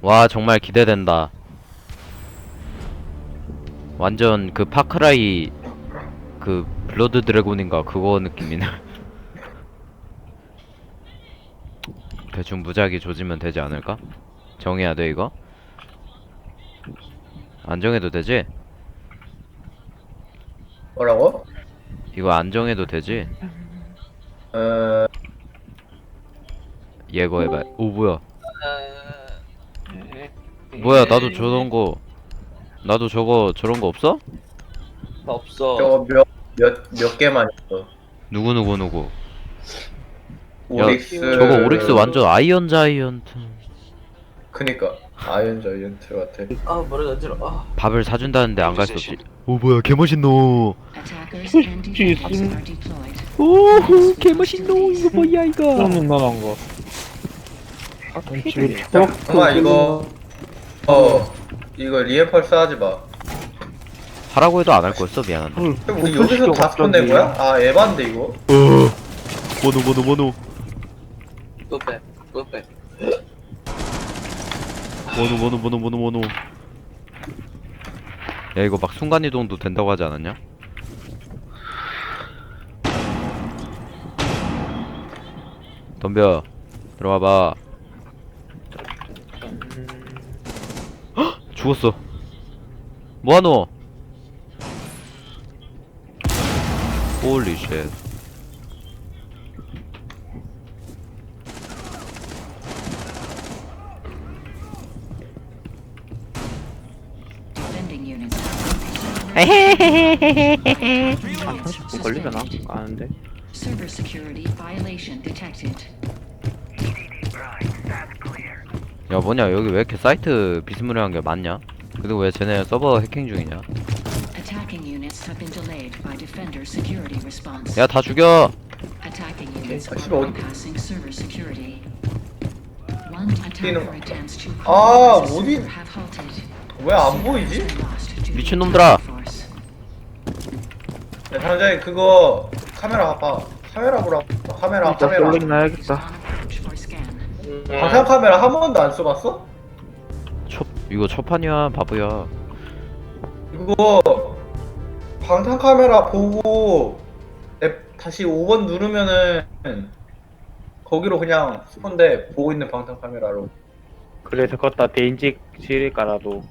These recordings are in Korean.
와 정말 기대된다. 완전 그 파크라이 그 블러드 드래곤인가 그거 느낌이네. 대충 무작위 조지면 되지 않을까? 정해야 돼 이거? 안 정해도 되지? 뭐라고? 이거 안 정해도 되지? 어... 예거해봐. 오 뭐야? 뭐야 나도 저런 거 나도 저거 저런 거 없어? 없어. 저거 몇, 몇, 몇 개만 있어. 누구 누구 누구? 오릭스. 저거 오릭스 완전 아이언 자이언트. 그니까. 아이언 자이언트 같아. 아 머리가 어지러. 아. 밥을 사준다는데 안 갈 수 없지. 오 뭐야 개멋있노. Attackers and defenders are deployed. 오호 개멋있노 이거 뭐야 이거. 너무한 거. 지금 정말 이거, 어, 이거 리엠펄스 하지 마. 하라고 해도 안 할 거였어 미안한데. 그럼 우리 여기서 다 스폰 된 거야? 아, 에반데, 이거? 모노 모노 모노 또 빼. 또 빼. 모노 모노 모노 모노 모노. 야 이거 막 순간 이동도 된다고 하지 않았냐? 덤벼 들어와봐. 죽었어. 뭐하노? 홀리 쉣. Defending units. 한 30분 걸리려나? 아는데. Server security violation detected. 야 뭐냐 여기 왜 이렇게 사이트 비스무리한 게 많냐? 그리고 왜 쟤네 서버 해킹 중이냐? 야 다 죽여! 아, 어디- 아. 왜안 보이지? 미친놈들아! 야, 장자이 그거, 카메라 봐봐. 카메라 보라고. 카메라, 카메라. 나야겠다. 방산 카메라 한 번도 안 써봤어? 첫 이거 첫 판이야 바보야. 이거, 방산 카메라 보고, 앱 다시 5번 누르면은, 거기로 그냥 스폰데 보고 있는 방산 카메라로. 그래서 걷다 대인직 실에 깔아도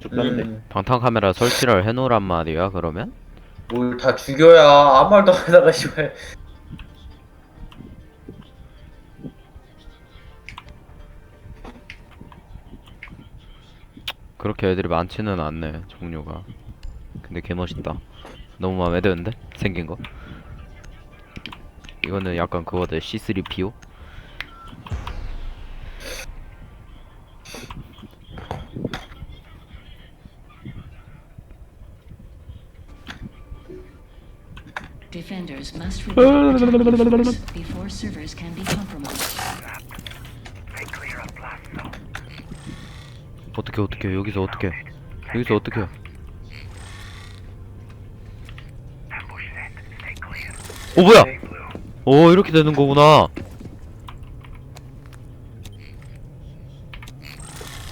죽던데. 음, 방탄 카메라 설치를 해놓으란 말이야 그러면? 뭘다 죽여야 아무 말도 안 하다가 씨발. 그렇게 애들이 많지는 않네 종류가. 근데 개 멋있다. 너무 마음에 드는데 생긴 거. 이거는 약간 그거들 C3PO? Defenders must remove attackers before servers can be compromised. 어떻게 어떻게 여기서 어떻게? 여기서 어떻게? 오 뭐야? 오 이렇게 되는 거구나.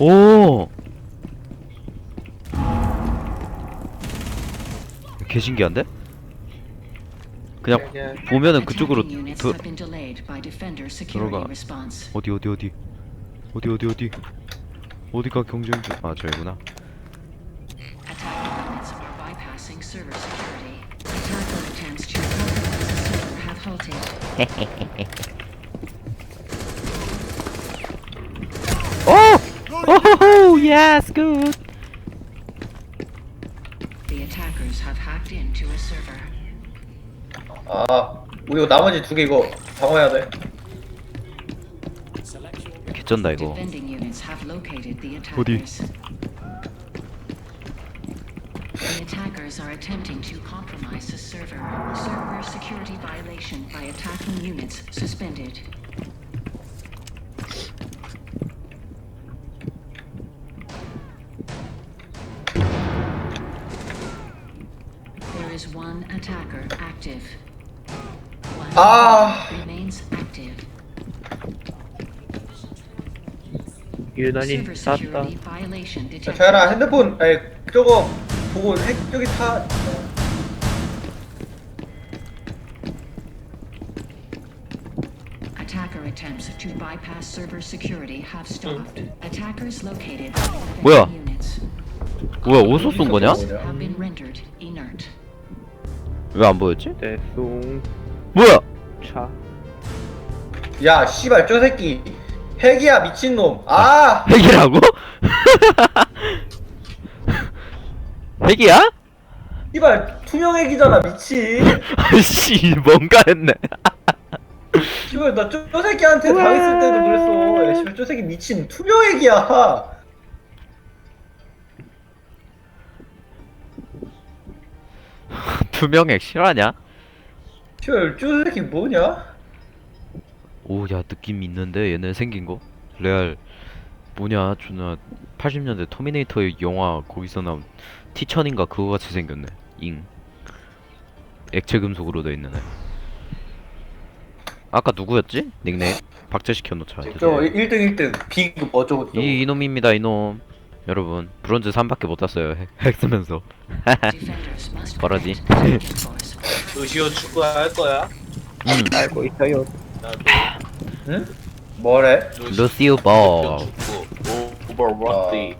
오. 개 신기한데? 그냥 보면은 그쪽으로 드, delayed by defender security 들어가. 어디 어디 어디 어디 어디 어디 어디가 경쟁자 아 저기구나 Attacker units are bypassing server security. Attacker attempts to compromise the server have halted. 오! 오호호 예스 굿 The attackers have hacked into a server. 아, 이거 나머지 두 개 이거 방어해야 돼. 개쩐다 이거 Defending units have located the 어디? attackers. The attackers are attempting to compromise the server. Server security violation by attacking units suspended. There is one attacker active. One Ah. remains active. 유난히 쌌다. 자연아 핸드폰 아니 저거 보고 핵 저기 타 Attacker attempts to bypass server security have stopped. Attackers located 뭐야? units 뭐야 어디서 쏜 거냐? have been rendered inert. 왜 안 보였지? 뭐야? 차. 야 씨발 저 새끼 핵이야 미친놈. 아. 핵이라고? 핵이야? 씨발 투명 핵이잖아 미친. 아이씨 뭔가 했네. 씨발 저 새끼한테 당했을 때도 그랬어. 야 씨발 저 새끼 미친. 투명 핵이야. 투명핵 실화냐? 씨발 저 새끼 뭐냐 오야 느낌 있는데? 얘네 생긴 거? 레알 뭐냐? 존나 80년대 터미네이터 영화 거기서 나온 티천인가 그거 같이 생겼네. 잉. 액체 금속으로 돼 있는 애. 아까 누구였지? 닉네임? 박제시켜 놓자 저 1등 1등. 비급 어쩌고 저쩌고 이 이놈입니다 이놈. 여러분 브론즈 3밖에 못 땄어요 핵, 핵 쓰면서. Defenders must 뭐라지? protect the force. 루시오 축구 할 거야? 알고 있어요. 나도 응? 뭐래? 루시오 볼. 축구 오버워치.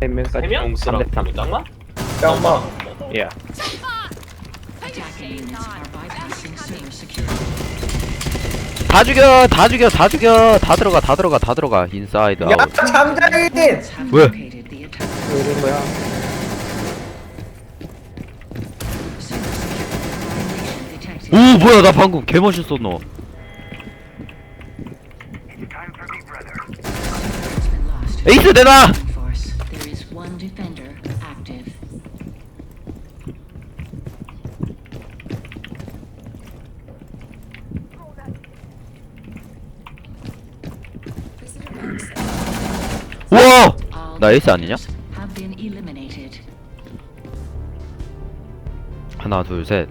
세 명까지 세명? 옹스랑 쓰라고 짱마? 짱마. 야. 다 죽여 다 죽여 다 죽여 다 들어가 다 들어가 다 들어가 인사이드 야 아웃 have 왜? 왜 이런 거야? 오 뭐야 나 방금 lost. 에이스 내놔 Force. There is one defender active. 우와 All 나 에이스 아니냐? defenders Have been eliminated. 하나 둘셋넷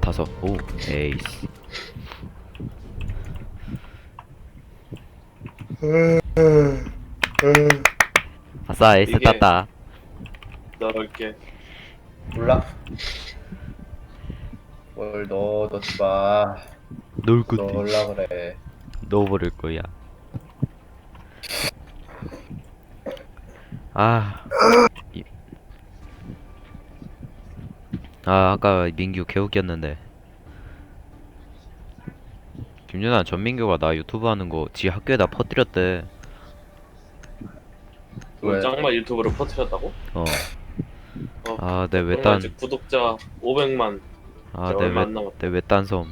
다섯. 오 에이스. 아싸 에이스 이게- 땄다. 넣을게. 몰라. 뭘 넣어 넣지 마. 놀 건데 넣으려 그래. 넣어버릴 거야 아 이- 아 아까 민규 개웃겼는데 김윤아 전민규가 나 유튜브 하는 거 지 학교에다 퍼뜨렸대 왜? 짱마 유튜브로 퍼뜨렸다고? 어. 어. 아, 내 정말 외딴, 이제 구독자 500만 아, 내 얼마 외, 안 남았다. 내 외딴 섬.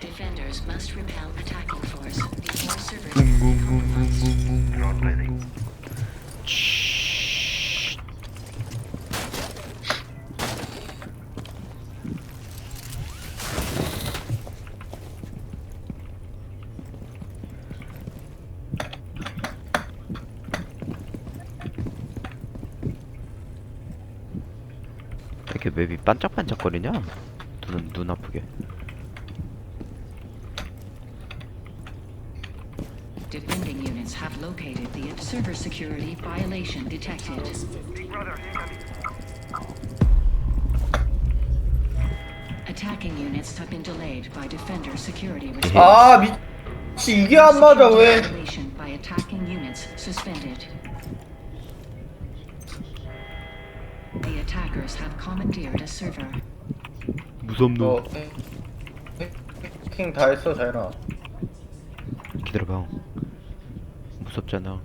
Defenders must repel attacking force before server 왜 이렇게 맵이 반짝반짝거리냐? 눈, 눈 아프게. Defending units have located the server security violation detected. Attacking units have been delayed by defender security response. 아 미치 이게 안 맞아 왜 Violation by attacking units suspended. The attackers have commandeered a server. 무섭노. 너 해킹 다 했어 자연아 기다려봐. 무섭잖아.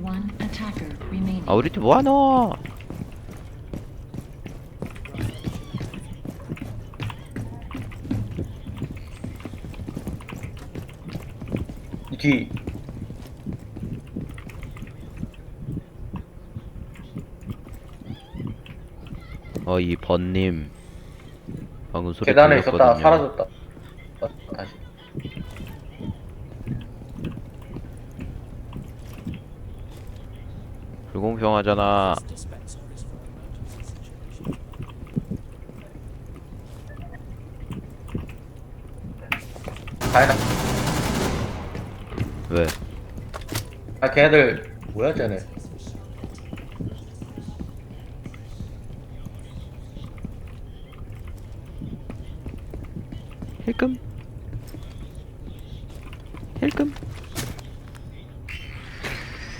One attacker remaining. 아, 우리 팀 뭐하노? 뒤 어, 이 번님. 방금 소리 계단에 들렸거든요. 사라졌다. 어, 다시. 불공평하잖아. 가야 왜? 아 걔네들 뭐야 쟤네. 힐끔? 힐끔?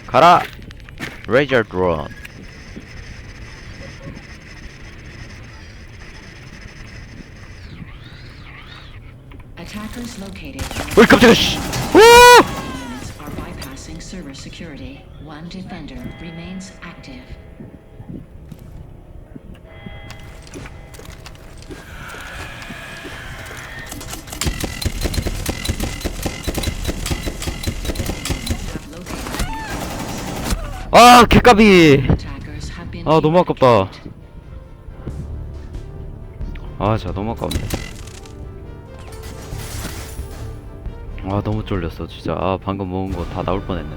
가라! 레이저 드론. Attackers located. 어이 깜짝이야 씨! 오! Units are bypassing server security. One defender remains active. 아 개까비! 아 너무 아깝다. 아 진짜 너무 아깝네. 아 너무 쫄렸어 진짜. 아 방금 먹은 거 다 나올 뻔했네.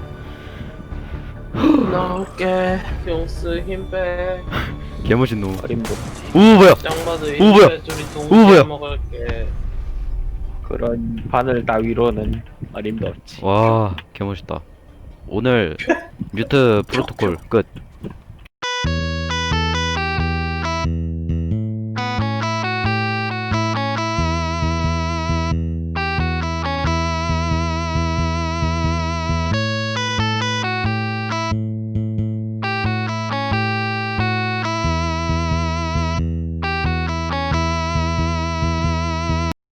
나올게 용스 힘빼 개멋있노. 어림도 오 뭐야? 짱마드 오, 뭐야? 힘빼 오, 뭐야? 동시에 먹을게 그런 바늘 따위로는 어림도 없지 와 개멋있다. 오늘 뮤트 프로토콜 끝.